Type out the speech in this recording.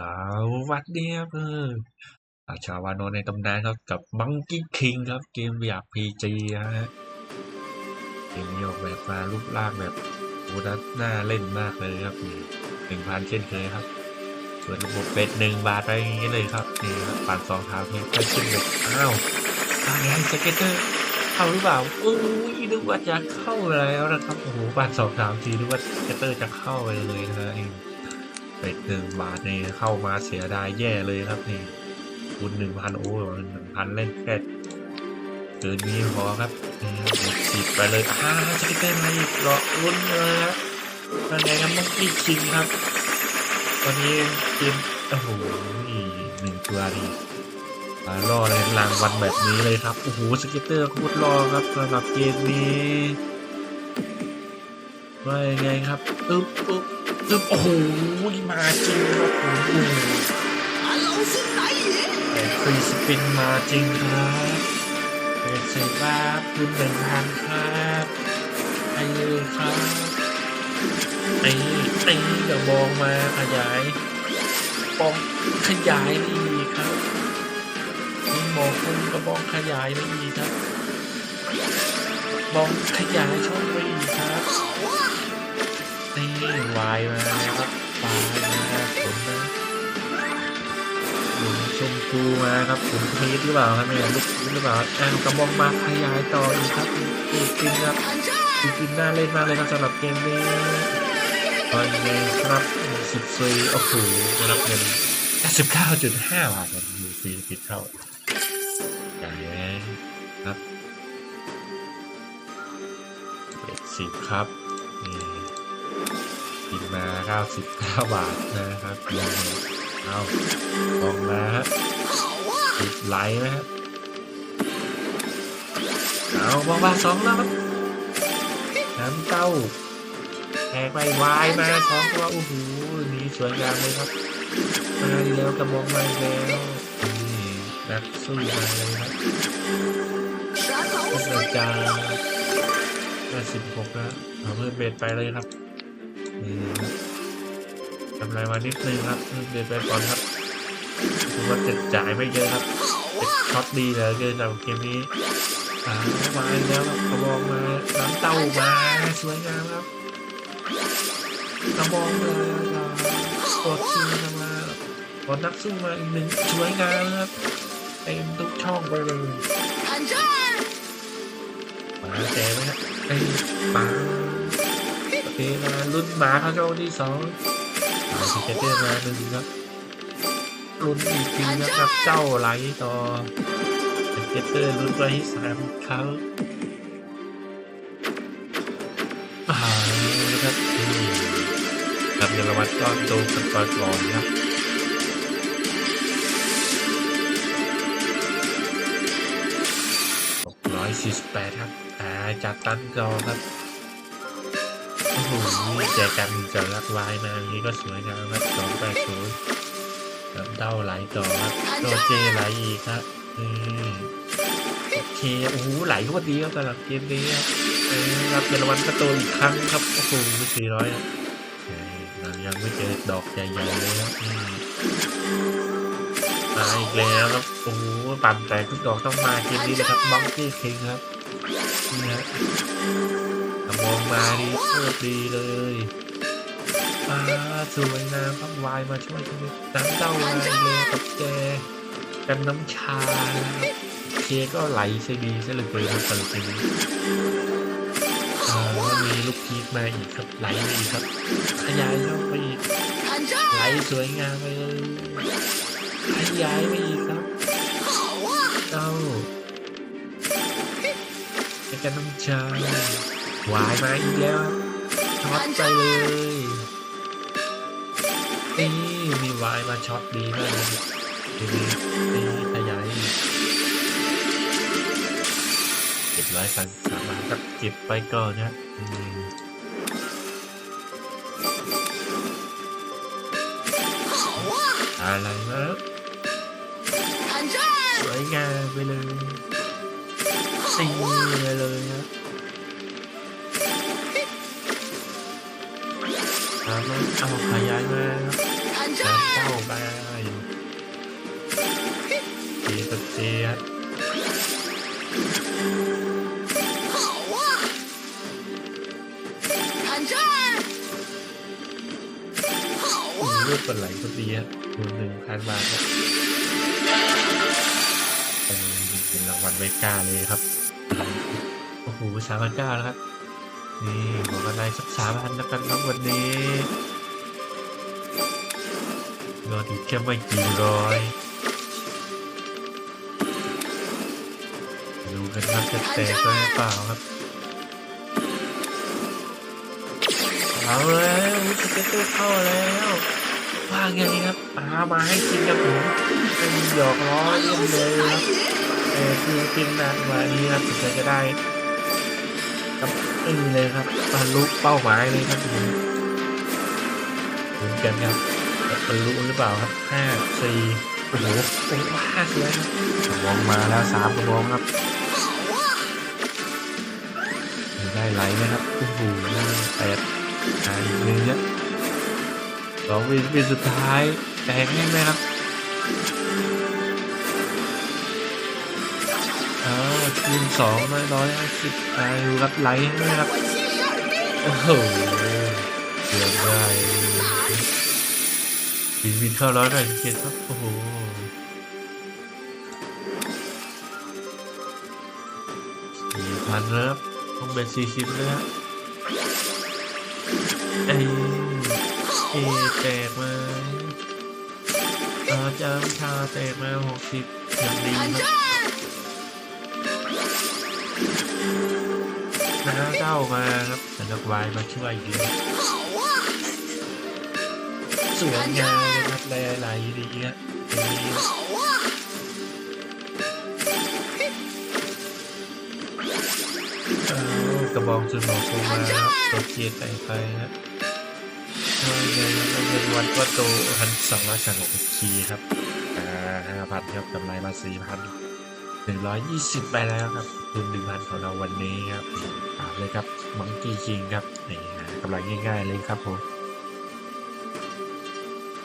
สวัสดีครับเอออาชาวานนในตำนานครับกับบังกี้คิงครับเกมแบบพีจีฮะเกมนี้ออกแบบมารูปร่างแบบโหน่าน่าเล่นมากเลยครับนี่หนึ่งพันเช่นเคยครับ ส่วนระบบเป็ดหนึ่งบาทไปอย่างนี้เลยครับนี่ครับปั่นสองเท้าเพียงแค่ขึ้นเลยอ้าวอะไรสเก็ตเตอร์เข้าหรือเปล่าโอ้ยนึกว่าจะเข้าแล้วนะครับโอ้โหปั่นสองสามทีนึกว่าสเก็ตเตอร์จะเข้าไปเลยนะฮะ เป็ดหนึ่งบาทนี่เข้ามาเสียดายแย่เลยครับนี่คูณหนึ่งพันโอ้หนึ่งพันเล่นแค่เกินนี้พอครับนี่ครับหมดสิบไปเลยอ่าสกิตเตอร์มาอีกรอลุ้นเลยครับยังไงครับต้องอีกคิงครับตอนนี้เกมโอ้โหหนึ่งตัวดีมารอในรางวัลแบบนี้เลยครับโอ้โหสกิตเตอร์โคตรรอครับสำหรับเกมนี้ว่ายังไงครับอึ๊บอึ๊บ อึบโอ้โหมาจริงครับผมเป็นฟรีสปินมาจริงครับเป็นเซฟ้าคุณหนึ่งพันครับไอ้เลยครับตีตีเดี๋ยวมองมาขยายปองขยายนี่ครับนี่มองคุณกระบองขยายนี่ครับมองขยายช่องายมาครับตายมาผมนะหลุมชมพูมาครับผมพีทหรือเปล่าครับไม่ลูกพีทหรือเปล่าแอนกระบองมาขยายต่ออีกครับจริงๆครับจริงๆน่าเล่นมากเลยครับสำหรับเกมนี้ตอนนี้ครับสิบซีโอ้โหรับเงินสิบเก้าจุดห้าบาทครับดูซีปิดเท่าใหญ่ครับเจ็ดสิบครับนี่ กินมา99บาทนะครับยังเอาลองมาฮะติดไหลนะครับเอาวางบาสองแล้วครับน้ำเต้าแทงไปวายมาสองตัวโอ้โหนี่สวยงามเลยครับมาแล้วกระบอกมาแล้วนี่นักสู้มาเลยครับกระจำลังจะ56แล้วเอาเพิ่มเบ็ดไปเลยครับ ทำไรมานิดนึงครับเดนไปก่อนครับถือว่าเจ็ดจ่ายไม่เยอะครับเจ็ดช็อตดีเหลือเกินสำหรับเกมนี้ามาแล้วครับกระบอกมาน้ำเต้ามาสวยงามครับกระบอกมาครับกดคิวมากดนักสู้มาอีกหนึ่งสวยงามครับเต็มทุกช่องไปเลยมาแจไหมครับไอ้ป๋า เคมาลุ้นหมาเขาโชว์ที่สองมาสเก็ตเตอร์มาหนึ่งครับลุ้นอีกทีนะครับเจ้าไหลต่อเก็ตเตอร์ลุ้นไปที่สามครั้งอ่านะครับอืมรับเงินรางวัลก็ดูกันก่อนก่อนครับร้อยสี่สิบแปดครับ อ่าจัดตั้นจอครับ โอ้โหแจกันจะรักวายมาอย่างนี้ก็สวยงามครับสองแปดศูนย์น้ำเต้าไหลต่อครับโดเจไหลอีกครับนี่โอเคโอ้โหไหลโคตรดีครับสำหรับเกมนี้ครับรับเงินรางวัลก็โตอีกครั้งครับโอ้โหสี่ร้อยเรายังไม่เจอดอกใหญ่ๆเลยครับมาอีกแล้วครับโอ้โหปั่นแต่ทุกดอกต้องมาเกมนี้เลยครับบังกี้คิงครับนี่ฮะ องมาดีโคตดีเลยปลาสวยงามต้อวายมาช่วยชีวิตน้ำเต้าวายเลยกับแกกันน้ำชาเคก็ไหลใช่ดีใช่หรือเปล่าเปิดทีมีลูกพีชมาอีกครับไหลมาอีกครับ ขยายเข้ไปอีกไหลสวยงามไปเลยขยายไปอีกครับเต้าแกน้ำชา วายมาอีกแล้วช็อตไปเลยนี่มีวายมาช็อตดีมากเลยดูดีนี่ขยายเก็บร้อยสันสามครับเก็บไปก่อนนะอะไรนะสวยงามไปเลยสีเลยนะ หามาเอาขยายมาหาเป้าไปตีตะเตียรูปเป็นไหลก็ดีฮะคูณหนึ่งพันบาทครับเางวัลไวกาเลยครับ โอ้โหสามพันเก้าแล้วครับ นี่ผมก็ไดสักสามพันแล้วกันครับวันนี้เงินอีกแค่ไม่กี่ร้อยดูกันครับจะแตกหรือเปล่าครับเอาแล้วสเก็ตเตอร์เข้าแล้วว่าไงครับปามาให้กินครับผมเป็นหยอกล้อเล่นเลยครับแต่คือกินนานกว่านี้ครับถึงจะได้ กับอึ้งเลยครับบรรลุเป้าหมายเลยครับผมเหมือนกันครับบรรลุหรือเปล่าครับห้าสี่โอ้โหโอ้โหห้าสวยครับกระบองมาแล้วสามกระบองครับ！ได้ไหลนะครับโอ้โหแปดอ่าอีกหนึ่งเนี่ยสองวินวินสุดท้ายแตกแน่ไหมครับ อ้าวคืนสองร้อยร้อยสิบไอรับไลค์นะครับ โอ้โหเสียดายบินบินเข้าร้อยหน่อยเกียร์ครับ โอ้โหสี่พันแล้วต้องเป็นสี่สิบเลยฮะไอ้เอแตกมาอาจารย์ชาแตกมาหกสิบอย่างดีครับ ชนะเจ้ามาครับแต่นักวายมาช่วยเยอะสวยงามนะครับหลายๆดีเยอะกระบองจุนหมอโครับตัวเกียร์ไปไปฮะช่วยเลยเป็นวันก็โตพันสองร้อยสามสิบคีครับอ่าห้าพันครับกำไรมาสี่พันหนึ่งร้อยยี่สิบไปแล้วครับ ทุนหนึ่งพันของเราวันนี้ครับตามเลยครับมังกี้คิงครับนี่ฮะกำลังง่าย ๆ เลยครับผม